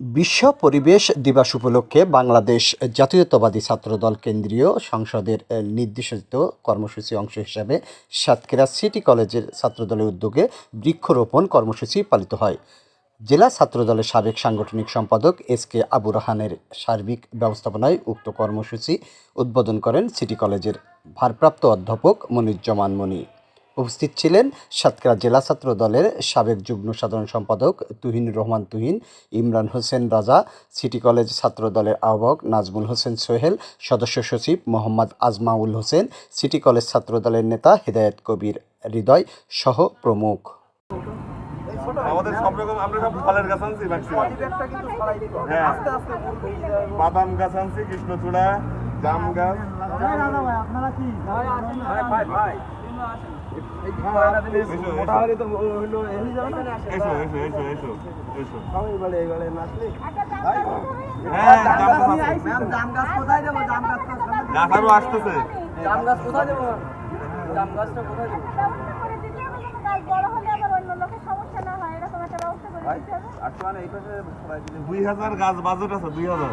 বিশ্ব পরিবেশ দিবস উপলক্ষে বাংলাদেশ জাতীয়তাবাদী ছাত্রদল কেন্দ্রীয় সংসদের নির্দেশিত কর্মসূচি অংশ হিসাবে সাতক্ষীরা সিটি কলেজের ছাত্রদলের উদ্যোগে বৃক্ষরোপণ কর্মসূচি পালিত হয়। জেলা ছাত্রদলের সাবেক সাংগঠনিক সম্পাদক এস কে আবু রাহানের সার্বিক ব্যবস্থাপনায় উক্ত কর্মসূচি উদ্বোধন করেন সিটি কলেজের ভারপ্রাপ্ত অধ্যাপক মনিরুজ্জামান মনি। উপস্থিত ছিলেন সাতক্ষীরা জেলা ছাত্র দলের সাবেক যুগ্ম সাধারণ সম্পাদক তুহিন রহমান তুহিন ইমরান হোসেন রাজা সিটি কলেজ ছাত্র দলের আহ্বায়ক নাজমুল হোসেন সোহেল সদস্য সচিব মোহাম্মদ আজমাউল হোসেন সিটি কলেজ ছাত্র দলের নেতা হেদায়েত কবির হৃদয় সহ প্রমুখ। আমাদের সব রকম আমরা সব ফলের গাছ আনছি ম্যাক্সিমাম হ্যাঁ। বাদাম গাছ আনছি কৃষ্ণচূড়া জাম গাছ। এসো এসো হ্যাঁ জাম গাছ। গাছ আসতেছে বাজেট আছে দুই হাজার।